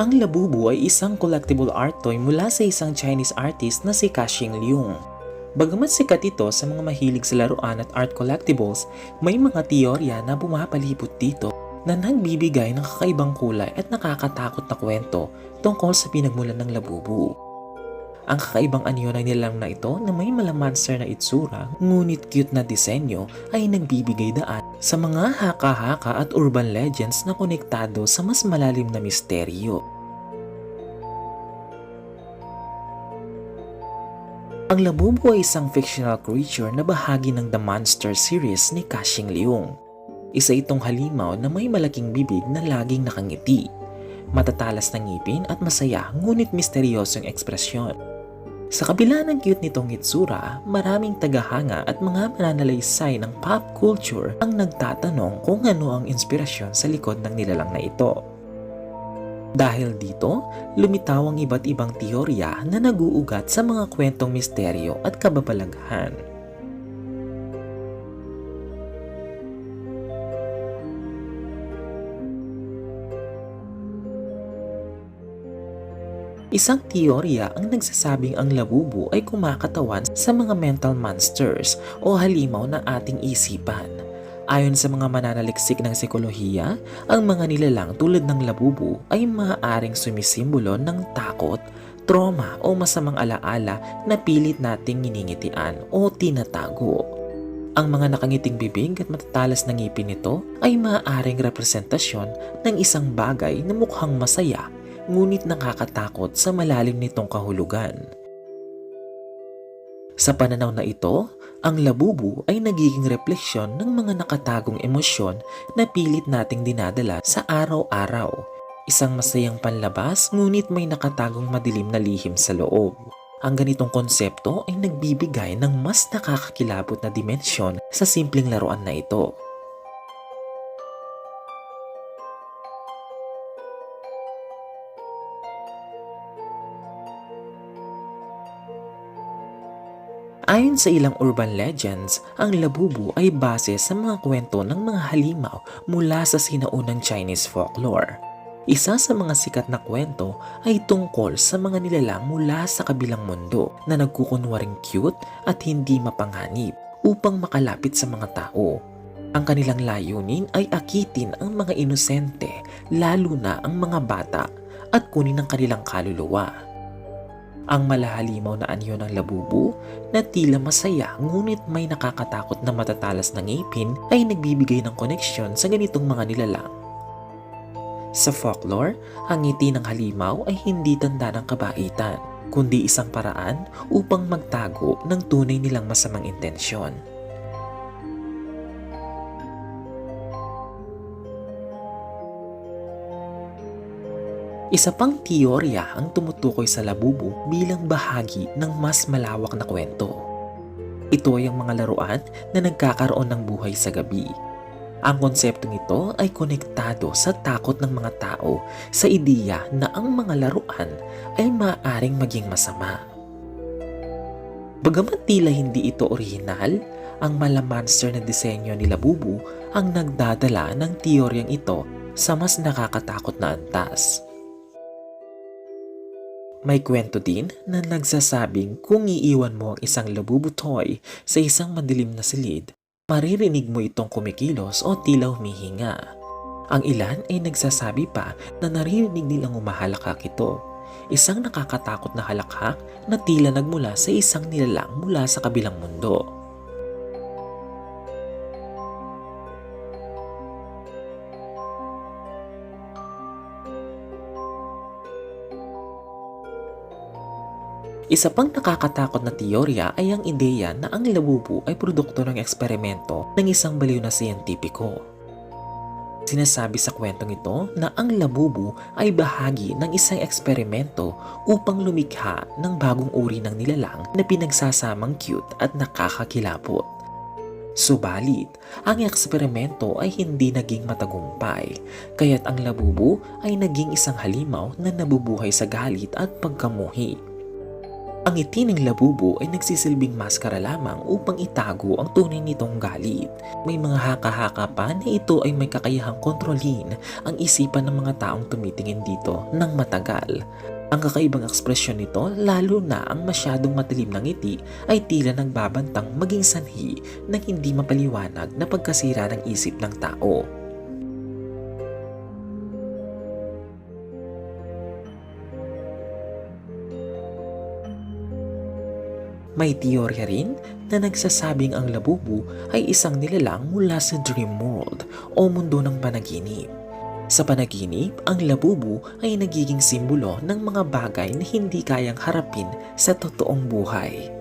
Ang labubu ay isang collectible art toy mula sa isang Chinese artist na si Ka-Xing Liung. Bagamat sikat ito sa mga mahilig sa laruan at art collectibles, may mga teorya na bumapalibot dito na nagbibigay ng kakaibang kulay at nakakatakot na kwento tungkol sa pinagmulan ng labubu. Ang kakaibang anyo ng nilalang na ito na may malamanser na itsura ngunit cute na disenyo ay nagbibigay daan sa mga haka-haka at urban legends na konektado sa mas malalim na misteryo. Ang labubu ay isang fictional creature na bahagi ng The Monster series ni Ka-Xing Leung. Isa itong halimaw na may malaking bibig na laging nakangiti. Matatalas na ngipin at masaya ngunit misteryosong ekspresyon. Sa kabila ng cute nitong itsura, maraming tagahanga at mga mananalaysay ng pop culture ang nagtatanong kung ano ang inspirasyon sa likod ng nilalang na ito. Dahil dito, lumitaw ang iba't ibang teorya na naguugat sa mga kwentong misteryo at kababalaghan. Isang teorya ang nagsasabing ang labubu ay kumakatawan sa mga mental monsters o halimaw ng ating isipan. Ayon sa mga mananaliksik ng psikolohiya, ang mga nilalang tulad ng labubu ay maaaring sumisimbolo ng takot, trauma o masamang alaala na pilit nating niningitian o tinatago. Ang mga nakangiting bibig at matatalas na ngipin nito ay maaaring representasyon ng isang bagay na mukhang masaya ngunit nakakatakot sa malalim nitong kahulugan. Sa pananaw na ito, ang labubu ay nagiging refleksyon ng mga nakatagong emosyon na pilit nating dinadala sa araw-araw. Isang masayang panlabas ngunit may nakatagong madilim na lihim sa loob. Ang ganitong konsepto ay nagbibigay ng mas nakakakilabot na dimensyon sa simpleng laruan na ito. Ayon sa ilang urban legends, ang labubu ay base sa mga kwento ng mga halimaw mula sa sinaunang Chinese folklore. Isa sa mga sikat na kwento ay tungkol sa mga nilalang mula sa kabilang mundo na nagkukunwaring cute at hindi mapanganib upang makalapit sa mga tao. Ang kanilang layunin ay akitin ang mga inosente, lalo na ang mga bata, at kunin ang kanilang kaluluwa. Ang malahalimaw na anyo ng labubu na tila masaya ngunit may nakakatakot na matatalas na ngipin ay nagbibigay ng koneksyon sa ganitong mga nilalang. Sa folklore, ang ngiti ng halimaw ay hindi tanda ng kabaitan, kundi isang paraan upang magtago ng tunay nilang masamang intensyon. Isa pang teorya ang tumutukoy sa labubu bilang bahagi ng mas malawak na kwento. Ito ay ang mga laruan na nagkakaroon ng buhay sa gabi. Ang konseptong ito ay konektado sa takot ng mga tao sa ideya na ang mga laruan ay maaaring maging masama. Bagamat tila hindi ito orihinal, ang malamonster na disenyo ni Labubu ang nagdadala ng teoryang ito sa mas nakakatakot na antas. May kwento din na nagsasabing kung iiwan mo ang isang labubu toy sa isang madilim na silid, maririnig mo itong kumikilos o tila humihinga. Ang ilan ay nagsasabi pa na naririnig nilang umahalakak ito. Isang nakakatakot na halakhak na tila nagmula sa isang nilalang mula sa kabilang mundo. Isa pang nakakatakot na teorya ay ang ideya na ang labubu ay produkto ng eksperimento ng isang baliw na siyentipiko. Sinasabi sa kwentong ito na ang labubu ay bahagi ng isang eksperimento upang lumikha ng bagong uri ng nilalang na pinagsasamang cute at nakakakilabot. Subalit, ang eksperimento ay hindi naging matagumpay, kaya't ang labubu ay naging isang halimaw na nabubuhay sa galit at pagkamuhi. Ang ngiti ng labubo ay nagsisilbing maskara lamang upang itago ang tunay nitong galit. May mga haka-haka pa na ito ay may kakayahang kontrolin ang isipan ng mga taong tumitingin dito ng matagal. Ang kakaibang ekspresyon nito, lalo na ang masyadong matilim ng ngiti, ay tila nagbabantang maging sanhi ng hindi mapaliwanag na pagkasira ng isip ng tao. May teorya rin na nagsasabing ang labubu ay isang nilalang mula sa dream world o mundo ng panaginip. Sa panaginip, ang labubu ay nagiging simbolo ng mga bagay na hindi kayang harapin sa totoong buhay.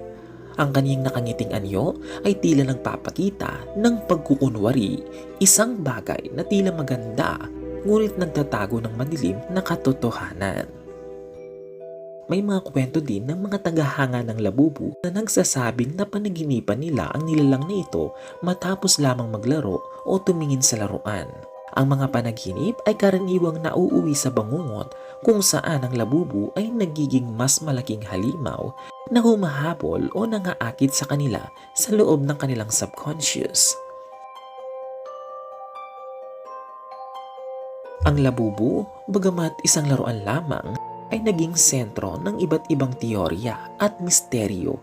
Ang kanyang nakangiting anyo ay tila nagpapakita ng pagkukunwari, isang bagay na tila maganda ngunit nagtatago ng madilim na katotohanan. May mga kwento din ng mga tagahanga ng labubu na nagsasabing na panaginipan nila ang nilalang na ito matapos lamang maglaro o tumingin sa laruan. Ang mga panaginip ay karaniwang nauuwi sa bangungot kung saan ang labubu ay nagiging mas malaking halimaw na humahabol o nangaakit sa kanila sa loob ng kanilang subconscious. Ang labubu, bagamat isang laruan lamang, ay naging sentro ng iba't ibang teorya at misteryo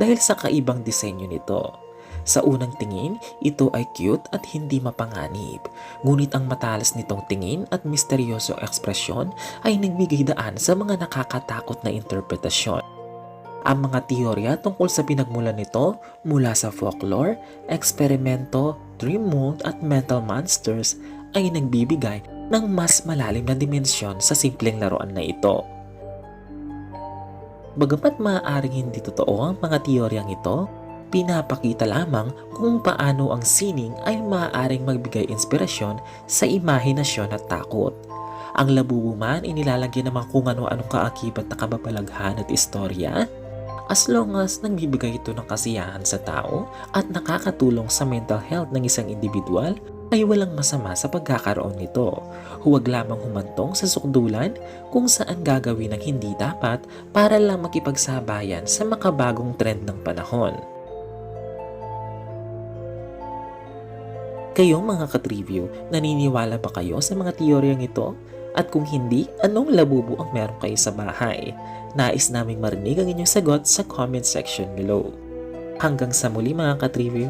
dahil sa kaibang disenyo nito. Sa unang tingin, ito ay cute at hindi mapanganib. Ngunit ang matalas nitong tingin at misteryoso ekspresyon ay nagbigay daan sa mga nakakatakot na interpretasyon. Ang mga teorya tungkol sa pinagmulan nito mula sa folklore, eksperimento, dream world at mental monsters ay nagbibigay ng mas malalim na dimensyon sa simpleng laruan na ito. Bagamat maaaring hindi totoo ang mga teoryang ito, pinapakita lamang kung paano ang sining ay maaaring magbigay inspirasyon sa imahinasyon at takot. Ang labubu man inilalagyan naman kung ano-anong kaakibat na kababalaghan at istorya, as long as nagbibigay ito ng kasiyahan sa tao at nakakatulong sa mental health ng isang individual, ay walang masama sa pagkakaroon nito. Huwag lamang humantong sa sukdulan kung saan gagawin ang hindi dapat para lang makipagsabayan sa makabagong trend ng panahon. Kayong mga katriview, naniniwala ba kayo sa mga teoryang ito? At kung hindi, anong labubo ang meron kayo sa bahay? Nais naming marinig ang inyong sagot sa comment section below. Hanggang sa muli mga katriview,